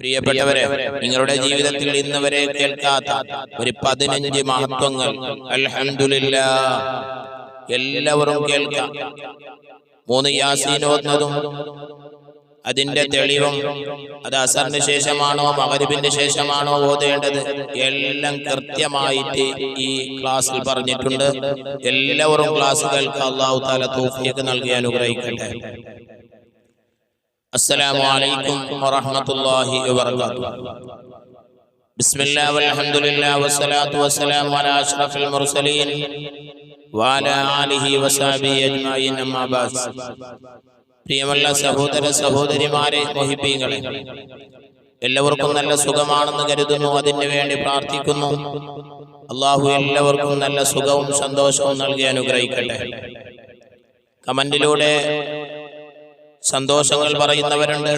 പ്രിയപ്പെട്ടവരെ നിങ്ങളുടെ ജീവിതത്തിൽ ഇന്ന് വരെ കേൾക്കാത്ത ഒരു പതിനഞ്ച് മഹത്വങ്ങൾ. അൽഹംദുലില്ല. എല്ലാവരും കേൾക്കാം. മൂന്ന് യാസീനോന്നതും അതിന്റെ തെളിവും അത് അസറിന് ശേഷമാണോ മകരുവിന്റെ ശേഷമാണോ ഓതേണ്ടത്? എല്ലാം കൃത്യമായിട്ട് ഈ ക്ലാസ്സിൽ പറഞ്ഞിട്ടുണ്ട്. എല്ലാവരും ക്ലാസ് കേൾക്കാം അള്ളാഹു താല തൗഫീഖ് നൽകി അനുഗ്രഹിക്കട്ടെ. السلام عليكم ورحمة الله وبركاته بسم الله والحمد لله والصلاة والسلام على أشرف المرسلين وعلى آله وصحبه أجمعين أما بعد പ്രിയമുള്ള സഹോദര സഹോദരിമാരെ മൊഹിബീങ്ങളെ എല്ലാവർക്കും നല്ല സുഖമാണെന്ന് കരുതുന്നു അതിനു വേണ്ടി പ്രാർത്ഥിക്കുന്നു അള്ളാഹു എല്ലാവർക്കും നല്ല സുഖവും സന്തോഷവും നൽകി അനുഗ്രഹിക്കട്ടെ കമന്റിലൂടെ സന്തോഷങ്ങൾ പറയുന്നവരുണ്ട്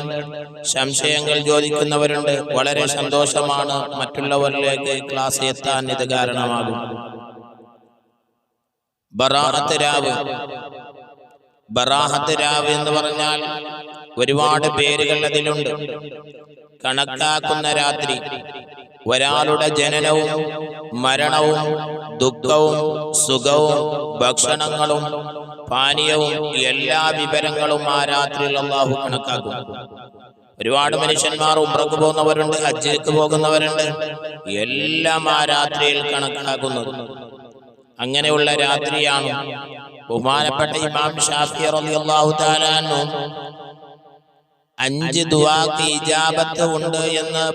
സംശയങ്ങൾ ചോദിക്കുന്നവരുണ്ട്. വളരെ സന്തോഷമാണ് മറ്റുള്ളവരിലേക്ക് ക്ലാസ് എത്താൻ ഇത് കാരണമാകും. ബറാഹത്ത് രാവ്. ബറാഹത്ത് രാവ് എന്ന് പറഞ്ഞാൽ ഒരുപാട് പേരുകൾ അതിലുണ്ട്. കണക്കാക്കുന്ന രാത്രി ഒരാളുടെ ജനനവും മരണവും ദുഃഖവും സുഖവും ഭക്ഷണങ്ങളും പാനീയവും എല്ലാ വിവരങ്ങളും ആ രാത്രിയിൽ അള്ളാഹു കണക്കാക്കും. ഒരുപാട് മനുഷ്യന്മാർ ഉമ്രക്ക് പോകുന്നവരുണ്ട് ഹജ്ജിലേക്ക് പോകുന്നവരുണ്ട്. എല്ലാം ആ രാത്രിയിൽ കണക്കാക്കുന്നത്. അങ്ങനെയുള്ള രാത്രിയാണ് ബഹുമാനപ്പെട്ട ഇമാം ഷാഫി റളിയല്ലാഹു തആല അൻഹു അഞ്ച് ദുആക്ക് ഇജാബത്ത് ഉണ്ട് എന്ന്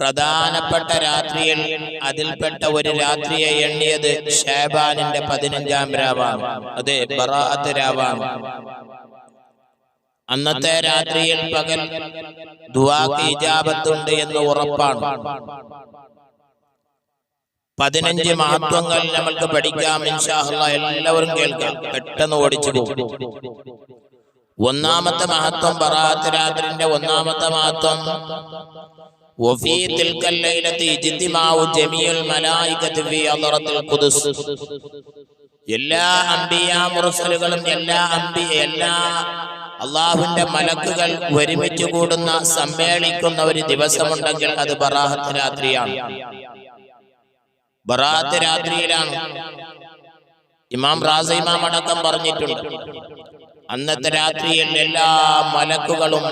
പ്രധാനപ്പെട്ട രാത്രിയിൽ അതിൽപ്പെട്ട ഒരു രാത്രിയെ എണ്ണിയത് ഷേബാനിന്റെ പതിനഞ്ചാം രാവാണ്. അതെ ബറാഅത്ത് രാവാണ്. അന്നത്തെ രാത്രിയിൽ പകൽ ദുവാജാപത്തുണ്ട് ഇജാബത്തുണ്ട് എന്ന് ഉറപ്പാണ്. പതിനഞ്ച് മഹത്വങ്ങൾ നമ്മൾക്ക് പഠിക്കാം ഇൻഷാഹുള്ള എല്ലാവരും കേൾക്കാം. പെട്ടെന്ന് ഓടിച്ചു പോകും. ഒന്നാമത്തെ മഹത്വം ബറാത്ത് രാത്രിന്റെ ഒന്നാമത്തെ മഹത്വം. وفي تلك الليلة اجتماع جميع الملائكة في حضرة القدس എല്ലാ അമ്പിയ മുറസലുകളും എല്ലാ അമ്പി എല്ലാ അള്ളാഹുവിന്റെ മലക്കുകൾ ഒരുമിച്ച് കൂടുന്ന സമ്മേളിക്കുന്ന ഒരു ദിവസമുണ്ടെങ്കിൽ അത് ബറാഹത്ത് രാത്രിയാണ് ബറാത്ത് രാത്രിയിലാണ് ഇമാം റാസ ഇമാം അടക്കം പറഞ്ഞിട്ടുണ്ട് അന്നത്തെ രാത്രിയിൽ എല്ലാ മലക്കുകളും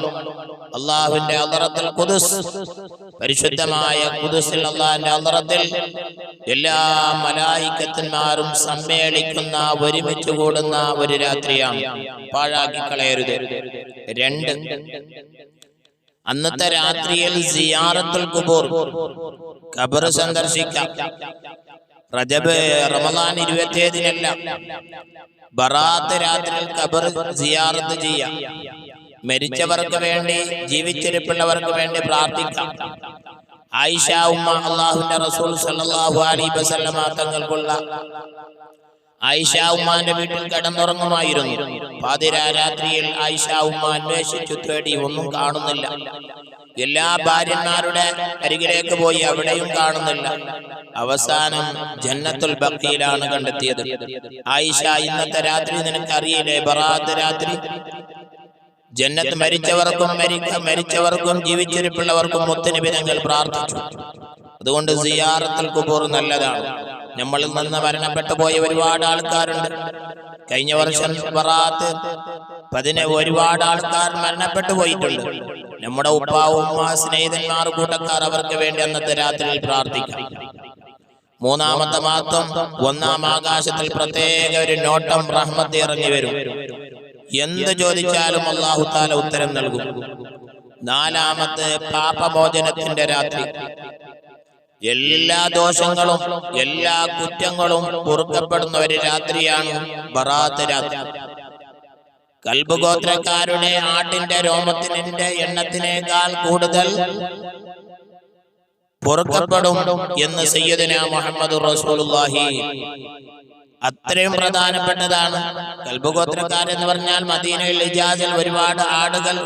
അള്ളാഹുവിന്റെ അന്തറത്തിൽ കുതുസ് പരിശുദ്ധമായ കുതുസിൽ അള്ളാഹിന്റെ അന്തറത്തിൽ എല്ലാ മലായിക്കത്തന്മാരും സമ്മേളിക്കുന്ന ഒരുമിച്ച് കൂടുന്ന ഒരു രാത്രിയാണ് പാഴാക്കി കളയരുത്. രണ്ട്. അന്നത്തെ രാത്രിയിൽ സിയാറത്തുൽ കുബൂർ ഖബർ സന്ദർശിക്കാം. റജബ് റമദാൻ ഇരുപത്തിയേഴിനല്ല ബറാത്ത് രാത്രിയിൽ ഖബർ സിയാറത്ത് ചെയ്യാം. മരിച്ചവർക്ക് വേണ്ടി ജീവിച്ചിരിപ്പുള്ളവർക്ക് വേണ്ടി പ്രാർത്ഥിക്കാം. ആയിഷ ഉമ്മ അള്ളാഹുന്റെ റസൂൽ സല്ലല്ലാഹു അലൈഹി വസല്ലമ തങ്ങൾക്കുള്ള ആയിഷ ഉമ്മാന്റെ വീട്ടിൽ കിടന്നുറങ്ങുമായിരുന്നു. പാതിരാ രാത്രിയിൽ ആയിഷ ഉമ്മ അന്വേഷിച്ചു തേടി ഒന്നും കാണുന്നില്ല. എല്ലാ ഭാര്യന്മാരുടെ അരികിലേക്ക് പോയി അവിടെയും കാണുന്നില്ല. അവസാനം ജന്നത്തുൽ ഭക്തിയിലാണ് കണ്ടെത്തിയത്. ആയിഷ ഇന്നത്തെ രാത്രി നിനക്കറിയില്ലേ? ബറാത്ത് രാത്രി. ജന്നത്ത് മരിച്ചവർക്കും മരിക്ക മരിച്ചവർക്കും ജീവിച്ചിരിപ്പുള്ളവർക്കും മുത്തനബി ഞങ്ങൾ പ്രാർത്ഥിച്ചു. അതുകൊണ്ട് സിയാറത്തിൽ കുബൂർ നല്ലതാണ്. നമ്മളിൽ നിന്ന് മരണപ്പെട്ടു പോയ ഒരുപാട് ആൾക്കാരുണ്ട്. കഴിഞ്ഞ വർഷം ബറാത്ത് പതിനെ ഒരുപാട് ആൾക്കാർ മരണപ്പെട്ടു പോയിട്ടുണ്ട്. നമ്മുടെ ഉപ്പ ഉമ്മ സ്നേഹിതന്മാർ കൂട്ടക്കാർ അവർക്ക് വേണ്ടി അന്നത്തെ രാത്രിയിൽ പ്രാർത്ഥിക്കാം. മൂന്നാമത്തെ മാസം ഒന്നാം ആകാശത്തിൽ പ്രത്യേക ഒരു നോട്ടം റഹ്മത്ത് ഇറങ്ങി വരും. എന്ത് ചോദിച്ചാലും അള്ളാഹു താല ഉത്തരം നൽകും. നാലാമത്തെ പാപമോചനത്തിന്റെ രാത്രി. എല്ലാ ദോഷങ്ങളും എല്ലാ കുറ്റങ്ങളും പൊറുക്കപ്പെടുന്ന ഒരു രാത്രിയാണ് ബറാത്ത് രാത്രി. കൽബുഗോത്രക്കാരുടെ ആട്ടിന്റെ രോമത്തിന്റെ എണ്ണത്തിനേക്കാൾ കൂടുതൽ പൊറുക്കപ്പെടും എന്ന് സയ്യദിന മുഹമ്മദ് റസൂലുള്ളാഹി. അത്രയും പ്രധാനപ്പെട്ടതാണ്. കൽബുഗോത്രക്കാരെന്ന് പറഞ്ഞാൽ മദീനയിൽ ഇജാസിൽ ഒരുപാട് ആടുകൾ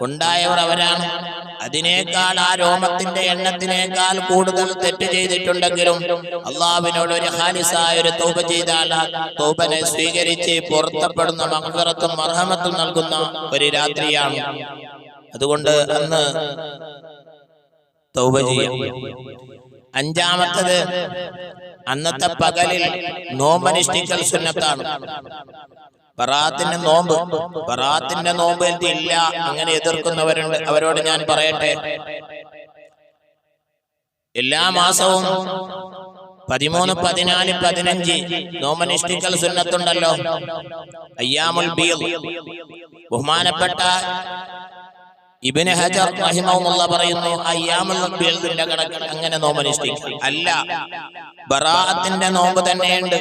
ഉണ്ടായവർ അവരാണ്. അതിനേക്കാൾ ആ രോമത്തിന്റെ എണ്ണത്തിനേക്കാൾ കൂടുതൽ തെറ്റ് ചെയ്തിട്ടുണ്ടെങ്കിലും അള്ളാഹുവിനോട് ഒരു ഹാലിസായ ഒരു തൗബ ചെയ്താൽ ആ സ്വീകരിച്ച് പുറത്തപ്പെടുന്ന മഹഫറത്തും മർഹമത്തും നൽകുന്ന ഒരു രാത്രിയാണ്. അതുകൊണ്ട് അന്ന് തൗബ ചെയ്യാം. അഞ്ചാമത്തത് അന്നത്തെ പകലിൽ നോമ്പനുഷ്ഠിക്കൽ സുന്നത്താണ്. പറാത്തിന്റെ നോമ്പ് പറാത്തിന്റെ നോമ്പ് ഇല്ല അങ്ങനെ എതിർക്കുന്നവരുണ്ട്. അവരോട് ഞാൻ പറയട്ടെ എല്ലാ മാസവും പതിമൂന്ന് പതിനാല് പതിനഞ്ച് നോമനിഷ്ഠിക്കൽ സുന്നത്തുണ്ടല്ലോ. അയ്യാമുൽ ബഹുമാനപ്പെട്ട ഇബിന് ഹജർ മഹിമുള്ള പറയുന്നു ബീലിന്റെ കണക്ക് അങ്ങനെ നോമനിഷ്ഠിക്കും അല്ല ബറാഅത്തിന്റെ നോമ്പ് തന്നെയുണ്ട്.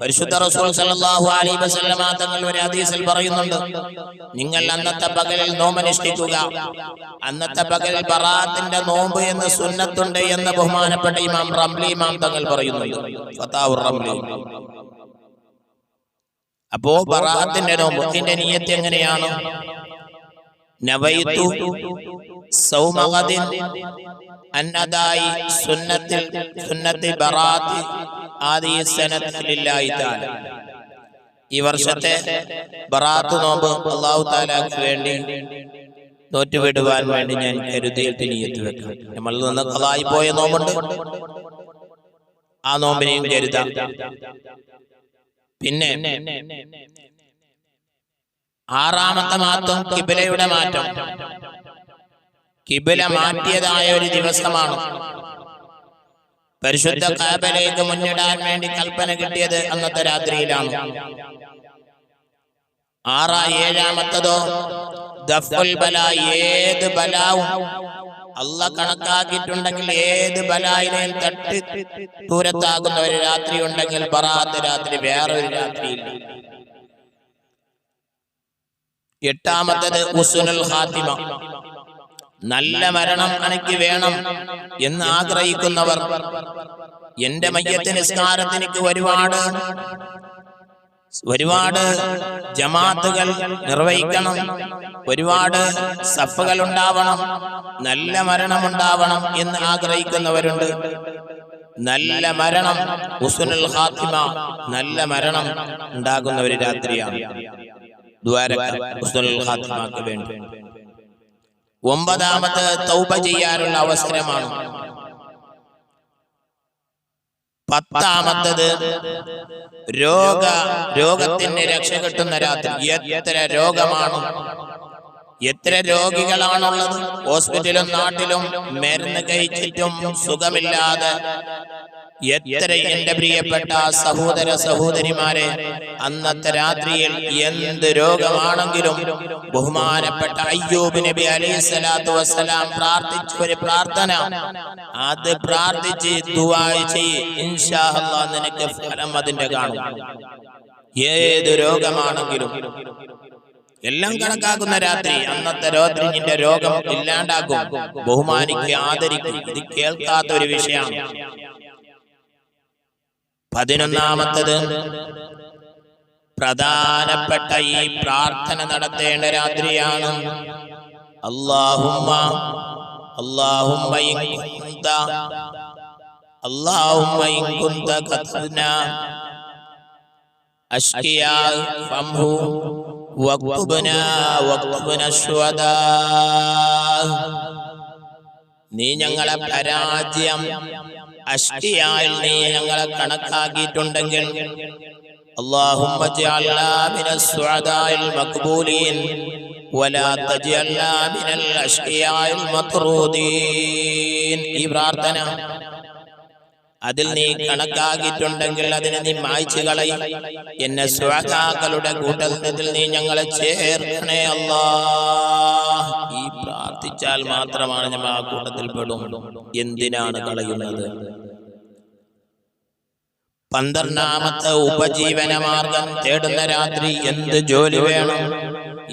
പരിശുദ്ധ റസൂൽ സല്ലല്ലാഹു അലൈഹി വസല്ലമ തങ്ങൾ ഒരു ഹദീസിൽ പറയുന്നുണ്ട് നിങ്ങൾ അന്നത്തെ പകലിൽ നോമനുഷ്ഠിക്കുക അന്നത്തെ പകലിൽ ബറാഅത്തിന്റെ നോമ്പ് എന്ന് സുന്നത്തുണ്ട് എന്ന് ബഹുമാനപ്പെട്ട ഇമാം റംലി ഇമാം തങ്ങൾ പറയുന്നുണ്ട്. ഫതാവുർ റംലി. അപ്പോ ബറാഅത്തിന്റെ നോമ്പ് ഇതിന്റെ നിയത്ത് എങ്ങനെയാണ്? സുന്നത്തിൽ ആദി ഈ വർഷത്തെ ബറാത്ത് നോമ്പ് അള്ളാഹു താലാക്ക് വേണ്ടി നോറ്റുവിടുവാൻ വേണ്ടി ഞാൻ കരുതിയിട്ട് നീയത്ത് വെക്കാം. നമ്മൾ നിന്ന് കളായി പോയ നോമ്പുണ്ട്. ആ നോമ്പിനെയും കരുതാം. പിന്നെ ആറാമത്തെ മാറ്റം കിബിലയുടെ മാറ്റം. കിബില മാറ്റിയതായ ഒരു ദിവസമാണ്. പരിശുദ്ധ കാബലേക്ക് മുന്നിടാൻ വേണ്ടി കൽപ്പന കിട്ടിയത് അന്നത്തെ രാത്രിയിലാണ്. ആറാ ഏഴാമത്തതോ ദഫുൽ ബല ഏത് ബലാവും? അല്ല കണക്കാക്കിയിട്ടുണ്ടെങ്കിൽ ഏത് ബലായിനെയും തട്ടി ദൂരത്താകുന്ന ഒരു രാത്രി ഉണ്ടെങ്കിൽ ബറാത്ത് രാത്രി വേറൊരു രാത്രിയില്ല. എട്ടാമത്തത് ഉസുനുൽ ഹാത്തിമ നല്ല മരണം എനിക്ക് വേണം എന്ന് ആഗ്രഹിക്കുന്നവർ എന്റെ മയ്യത്ത് നിസ്കാരത്തിന് എനിക്ക് ഒരുപാട് ഒരുപാട് ജമാത്തുകൾ നിർവഹിക്കണം. ഒരുപാട് സഫുകൾ ഉണ്ടാവണം. നല്ല മരണം ഉണ്ടാവണം എന്ന് ആഗ്രഹിക്കുന്നവരുണ്ട്. നല്ല മരണം ഉസുനുൽ ഹാത്തിമ നല്ല മരണം ഉണ്ടാകുന്ന ഒരു രാത്രിയാണ്. ദ്വാരക തൗപ ഖാത്തിമക്ക് വേണ്ടി. ഒമ്പതാമത് തൗബ ചെയ്യാനുള്ള അവസരമാണ്. പത്താമത്തത് രോഗ രോഗത്തിന് രക്ഷ കിട്ടുന്ന രാത്രി. എത്ര രോഗമാണ്? എത്ര രോഗികളാണുള്ളത്? ഹോസ്പിറ്റലും നാട്ടിലും മരുന്ന് കഴിച്ചിട്ടും സുഖമില്ലാതെ എത്ര എന്റെ പ്രിയപ്പെട്ട സഹോദര സഹോദരിമാരെ അന്നത്തെ രാത്രിയിൽ എന്ത് രോഗമാണെങ്കിലും ബഹുമാനപ്പെട്ട അയ്യൂബ് നബി അലൈഹി സ്വലാത്തു വസ്സലാം പ്രാർത്ഥിച്ച ഒരു പ്രാർത്ഥന. അത് പ്രാർത്ഥിച്ച് ചെയ്യ്. നിനക്ക് ഫലം അതിന്റെ കാണും. ഏത് രോഗമാണെങ്കിലും. എല്ലാം കണക്കാക്കുന്ന രാത്രി അന്നത്തെ രാത്രി നിന്റെ രോഗം ഇല്ലാണ്ടാക്കും ബഹുമാനിക്ക് ആദരിക്കും. ഇത് കേൾക്കാത്ത ഒരു വിഷയമാണ്. പതിനൊന്നാമത്തത് പ്രധാനപ്പെട്ട ഈ പ്രാർത്ഥന നടത്തേണ്ട രാത്രിയാണ്. അള്ളാഹുമ്മ അള്ളാഹുമ്മ അള്ളാഹുമ്മ അഷ്കിയാ ഫംഹു വക്തുബ്ന വക്തുബ്ന ശുഹദാ നീ ഞങ്ങളെ പരാജയം അഷ്ടിയായി നീ ഞങ്ങളെ കണക്കാക്കിയിട്ടുണ്ടെങ്കിൽ اللهم اجعلنا من السعداء المقبولين ولا تجعلنا من الأشقياء المطرودين ഈ പ്രാർത്ഥന അതിൽ നീ കണക്കാക്കിയിട്ടുണ്ടെങ്കിൽ അതിനെ നീ മായ്ച്ചു കളയും എന്നെ സ്വാതാക്കളുടെ കൂട്ടത്തിൽ നീ ഞങ്ങളെ ചേർക്കണേ അല്ലാ ഈ പ്രാർത്ഥിച്ചാൽ മാത്രമാണ് നമ്മൾ ആ കൂട്ടത്തിൽ പെടും. എന്തിനാണ് കളയുന്നത്? പന്ത്രണ്ടാമത്തെ ഉപജീവന മാർഗം തേടുന്ന രാത്രി എന്ത് ജോലി വേണം?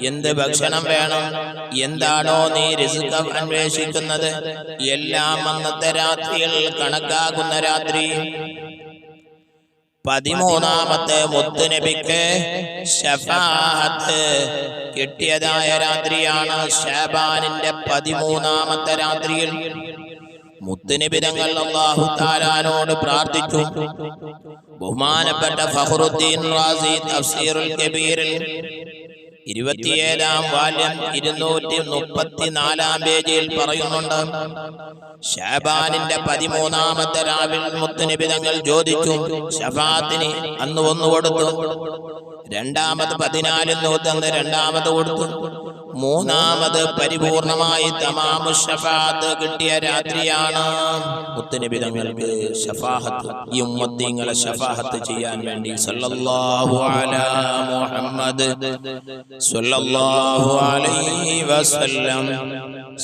എന്ത് ഭക്ഷണം വേണം? എന്താണോ നീ രസുഖം അന്വേഷിക്കുന്നത്? എല്ലാം അന്നത്തെ രാത്രിയിൽ കണക്കാക്കുന്ന രാത്രി പതിമൂന്നാമത്തെ മുത്തുനബിക്ക് ഷഫാഹത്ത് കിട്ടിയതായ രാത്രിയാണ് ഷാബാനിന്റെ പതിമൂന്നാമത്തെ രാത്രിയിൽ. മുത്തുനബി തങ്ങൾ അള്ളാഹു താലാനോട് പ്രാർത്ഥിച്ചു. ബഹുമാനപ്പെട്ട ഫഹറുദ്ദീൻ റാസി തഫ്സീറുൽ കബീറിൽ. ഇരുപത്തിയേഴാം വാല്യം ഇരുന്നൂറ്റി മുപ്പത്തിനാലാം പേജിൽ പറയുന്നുണ്ട്. ഷാബാനിന്റെ പതിമൂന്നാമത്തെ രാവിൽ മുത്തുനിബിതങ്ങൾ ചോദിച്ചു ഷഫാത്തിന് അന്ന് ഒന്ന് കൊടുത്തു? രണ്ടാമത് പതിനാലിൽ നൂറ്റന്ന് രണ്ടാമത് കൊടുത്തു. മൂന്നാമത് പരിപൂർണമായി തമാമു ഷഫാത്ത് കിട്ടിയ രാത്രിയാണ്. മുത്തുനിബിതങ്ങൾക്ക് ഷഫാഹത്ത് ഈ ഉമ്മത്തിങ്ങളെ ഷഫാഹത്ത് ചെയ്യാൻ വേണ്ടി സല്ലല്ലാഹു അലാ മുഹമ്മദ് സല്ലല്ലാഹു അലൈഹി വസല്ലം.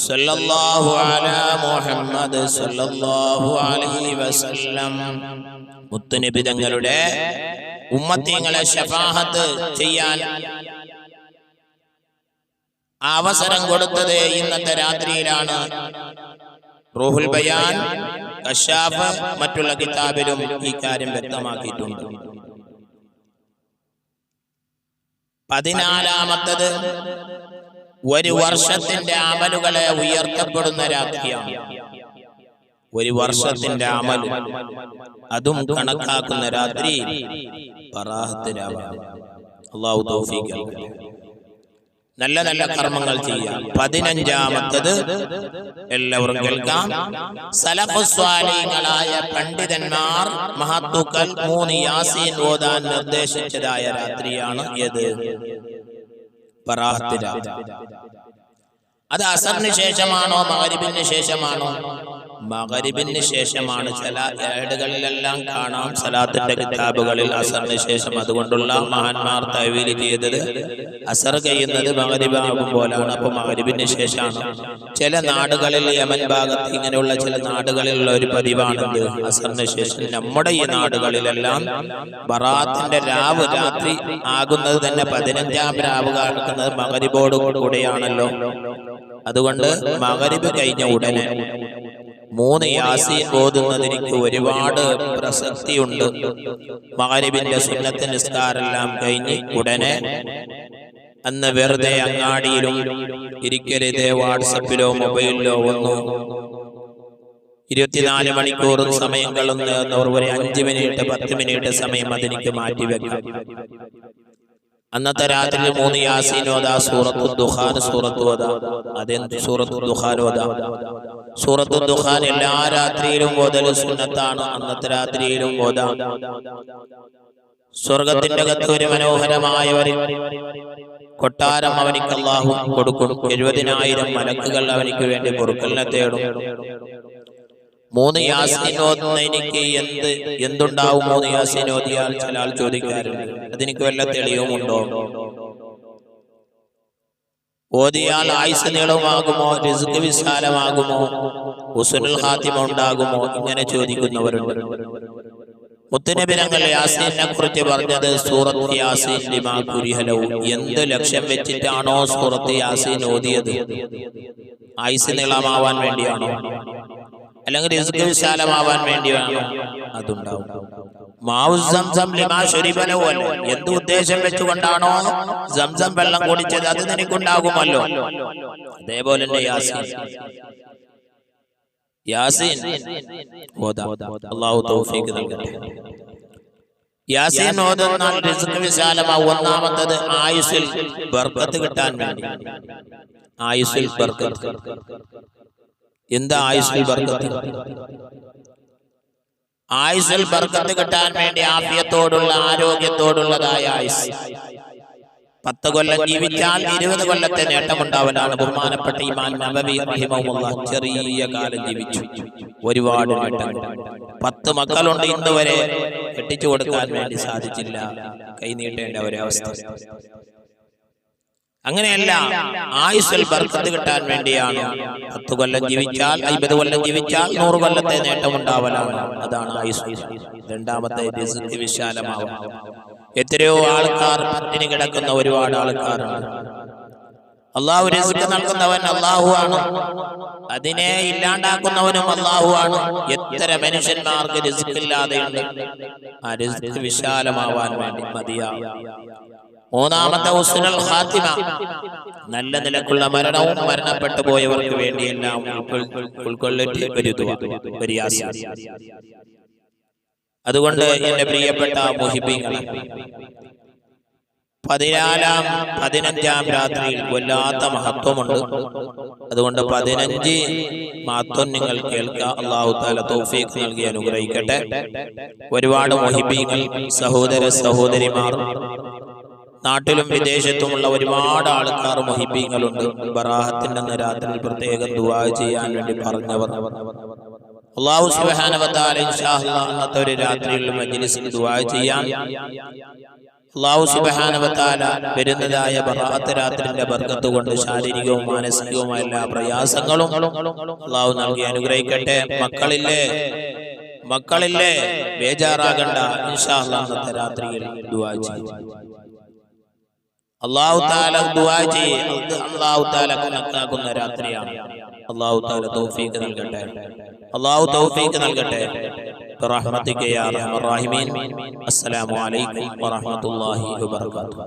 സല്ലല്ലാഹു അലാ മുഹമ്മദ് സല്ലല്ലാഹു അലൈഹി വസല്ലം. മുത്തുനബി തങ്ങളുടെ ഉമ്മത്തിങ്ങളെ ഷഫാഹത്ത് ചെയ്യാൻ അവസരം കൊടുത്തത് ഇന്നത്തെ രാത്രിയിലാണ്. റൂഹുൽ ബയാൻ കശാഫ് മറ്റുള്ള കിതാബിലും ഈ കാര്യം വ്യക്തമാക്കിയിട്ടുണ്ട്. പതിനാലാമത്തത് ഒരു വർഷത്തിന്റെ അമലുകളെ ഉയർത്തപ്പെടുന്ന രാത്രിയാണ്. ഒരു വർഷത്തിന്റെ അമൽ അതും കണക്കാക്കുന്ന രാത്രി പറാഹത്ത് അള്ളാഹു തൗഫീഖ്. നല്ല നല്ല കർമ്മങ്ങൾ ചെയ്യാം. പതിനഞ്ചാമത്തത് എല്ലാവരും കേൾക്കാം. സലഫുസ്വാലിങ്ങളായ പണ്ഡിതന്മാർ മഹത്തുക്കൾ മൂന്ന് യാസീൻ ഓതാൻ നിർദ്ദേശിച്ചതായ രാത്രിയാണ് ഏത്? പറാഹത്ത് രാത്രി അത് അസറിന് ശേഷമാണോ മകരിബിന് ശേഷമാണോ? മകരിബിന് ശേഷമാണ്. ചില ഏടുകളിലെല്ലാം കാണാം സലാത്തിന്റെ കിതാബുകളിൽ അസറിന് ശേഷം അതുകൊണ്ടുള്ള മഹാന്മാർ തൈവീൽ ചെയ്തത്. അസർ കഴിയുന്നത് മകരിബാകും പോലാണ് അപ്പൊ മകരിബിന് ശേഷമാണ്. ചില നാടുകളിൽ യമൻ ഭാഗത്ത് ഇങ്ങനെയുള്ള ചില നാടുകളിലുള്ള ഒരു പതിവാണെന്ത് അസറിന് ശേഷം നമ്മുടെ ഈ നാടുകളിലെല്ലാം ബറാത്തിന്റെ രാവ് രാത്രി ആകുന്നത് തന്നെ പതിനഞ്ചാം രാവ് കാണിക്കുന്നത് മകരിബോട് കൂടെയാണല്ലോ. അതുകൊണ്ട് മകരിബ് കഴിഞ്ഞ ഉടനെ മൂന്ന് യാസി ഓതുന്നതിന് ഒരുപാട് പ്രസക്തിയുണ്ട്. മകരിബിന്റെ സുന്നത്ത് നിസ്കാരെല്ലാം കഴിഞ്ഞ് ഉടനെ അന്ന് വെറുതെ അങ്ങാടിയിലും ഇരിക്കരുത് വാട്സപ്പിലോ മൊബൈലിലോ ഒന്നും ഇരുപത്തിനാല് മണിക്കൂറും സമയം കളന്ന് ഒരു അഞ്ച് മിനിറ്റ് പത്ത് മിനിറ്റ് സമയം അതിനിക്ക് മാറ്റിവെക്കാം. അന്നത്തെ രാത്രി മൂന്ന് യാസീനോദ സൂറത്തു ദുഹാൻ സൂറത്തു ഓത. അതെന്ത് സൂറത്തു ദുഹാനോദ സൂറത്തു ദുഹാൻ എല്ലാ രാത്രിയിലും ഓതൽ സുന്നത്താണ്. അന്നത്തെ രാത്രിയിലും ഓത. സ്വർഗത്തിന്റെ അകത്ത് ഒരു മനോഹരമായ ഒരു കൊട്ടാരം അവനിക്ക് അള്ളാഹു കൊടുക്കും. എഴുപതിനായിരം മലക്കുകൾ അവനിക്ക് വേണ്ടി പൊറുക്കലിനെ തേടും. മൂന്ന് യാസീൻ ഓതുന്ന എനിക്ക് എന്ത് എന്തുണ്ടാവും മൂന്ന് യാസിനോദിയാൽ ചില ആൾ ചോദിക്കാറുണ്ട് അതെനിക്ക് വല്ല തെളിവുമുണ്ടോ? ഓതിയാൽ ആയുസ് നീളമാകുമോ? റിസ്ക് വിശാലമാകുമോ? ഉസുനുൽ ഹാത്തിമ ഉണ്ടാകുമോ? ഇങ്ങനെ ചോദിക്കുന്നവരുണ്ട്. മുത്തനബിരങ്ങൾ യാസീനെ കുറിച്ച് പറഞ്ഞത് സൂറത്ത് യാസീൻ ലിമാ കുരിഹലവും എന്ത് ലക്ഷ്യം വെച്ചിട്ടാണോ സൂറത്ത് യാസീൻ ഓതിയത്? ആയുസ് നീളമാവാൻ വേണ്ടിയാണോ? അല്ലെങ്കിൽ റിസ്ക് വിശാലമാവാൻ അതുണ്ടാവും. ലിമാ ശരീബലവോ അല്ലേ? എന്ത് ഉദ്ദേശം വെച്ചുകൊണ്ടാണോ സംസം വെള്ളം കുടിച്ചത്? അത് നിനക്കുണ്ടാകുമല്ലോ. അതേപോലെ തന്നെ യാസീൻ. യാസീൻ. അള്ളാഹു തൗഫീഖ് നൽകട്ടെ. യാസീൻ ഓതുന്നാൽ റിസ്ക് വിശാലമാവും. ഒന്നാമത്തത് ആയുസിൽ ബർക്കത്ത് കിട്ടാൻ വേണ്ടി. ആയുസിൽ ബർക്കത്ത്. എന്താ ആയുസിൽ ബർക്കത്ത്? ആയുസിൽ ബർക്കത്ത് കിട്ടാൻ വേണ്ടി ആഫിയത്തോടുള്ള ആരോഗ്യത്തോടുള്ളതായ ആയുസ്. പത്ത് കൊല്ലം ജീവിച്ചാൽ ഇരുപത് കൊല്ലത്തെ നേട്ടമുണ്ടാവലാണ് ബഹുമാനപ്പെട്ട ഇമാൻ റഹിമഹുള്ള ചെറിയ കാലം ജീവിച്ചു. ഒരുപാട് നേട്ടങ്ങൾ. പത്ത് മക്കളുണ്ട് ഇന്ന് വരെ കെട്ടിച്ചു കൊടുക്കാൻ വേണ്ടി സാധിച്ചില്ല. കൈനീട്ടേണ്ട ഒരവസ്ഥ. അങ്ങനെയല്ല ആയുസ്സിൽ ബർക്കത്ത് കിട്ടാൻ വേണ്ടിയാണ്. പത്ത് കൊല്ലം ജീവിച്ചാൽ അയ്പത് കൊല്ലം ജീവിച്ചാൽ നൂറ് കൊല്ലത്തെ നേട്ടം നേട്ടമുണ്ടാവലാണ്. അതാണ് ആയുസ്. രണ്ടാമത്തെ റിസ്ക് വിശാലമാവും. എത്രയോ ആൾക്കാർ പട്ടിണി കിടക്കുന്ന ഒരുപാട് ആൾക്കാരാണ് അള്ളാഹു റിസ്ക് നൽകുന്നവൻ അള്ളാഹു ആണ്. അതിനെ ഇല്ലാണ്ടാക്കുന്നവനും അള്ളാഹു ആണ്. എത്ര മനുഷ്യന്മാർക്ക് റിസ്ക് ആ റിസ്ക് വിശാലമാവാൻ വേണ്ടി മതിയാവും മൂന്നാമത്തെ ഉസ്നുൽ ഖാത്തിമ. നല്ല നിലക്കുള്ള മരണവും മരണപ്പെട്ടു പോയവർക്ക് വേണ്ടിയെല്ലാം എല്ലാം ഉൾക്കൊള്ളിട്ട് യാസീൻ. അതുകൊണ്ട് എന്റെ പ്രിയപ്പെട്ട മുഹിബീങ്ങളെ പതിനാലാം പതിനഞ്ചാം രാത്രിയിൽ വല്ലാത്ത മഹത്വമുണ്ട്. അതുകൊണ്ട് പതിനഞ്ച് മഹത്വം നിങ്ങൾ കേൾക്കുക. അള്ളാഹു താല തോഫീഖ് നൽകി അനുഗ്രഹിക്കട്ടെ. ഒരുപാട് മൊഹിബീങ്ങൾ സഹോദര സഹോദരിമാർ നാട്ടിലും വിദേശത്തുമുള്ള ഒരുപാട് ആൾക്കാർ മൊഹിബീങ്ങളുണ്ട്. ബറാഹത്തിന്റെ അന്ന് രാത്രിയിൽ പ്രത്യേകം ദുവാ ചെയ്യാൻ വേണ്ടി പറഞ്ഞവർ. അള്ളാഹു സുബാനവത്താല അന്നത്തെ ഒരു രാത്രിയിൽ മജ്ലിസിൽ ദുവാ ചെയ്യാൻ അള്ളാഹു സുബാനവത്താല വരുന്നതായ ബറാത്ത് രാത്രിന്റെ ബർക്കത്ത് കൊണ്ട് ശാരീരികവും മാനസികവുമായ എല്ലാ പ്രയാസങ്ങളും അള്ളാഹു നൽകി അനുഗ്രഹിക്കട്ടെ. മക്കളില്ലേ? മക്കളില്ലേ? ബേജാറാകണ്ട. ഇൻഷാ അന്നത്തെ രാത്രിയിൽ ദുവാ ചെയ്യും. അള്ളാഹു താല ദുആ ചെയ്യ് അള്ളാഹു താല കണക്കാക്കുന്ന രാത്രിയാണ് അള്ളാഹു താല തൗഫീഖ് നൽകട്ടെ അള്ളാഹു തൗഫീഖ് നൽകട്ടെ برحمتك يا ارحم الراحمين السلام عليكم ورحمه الله وبركاته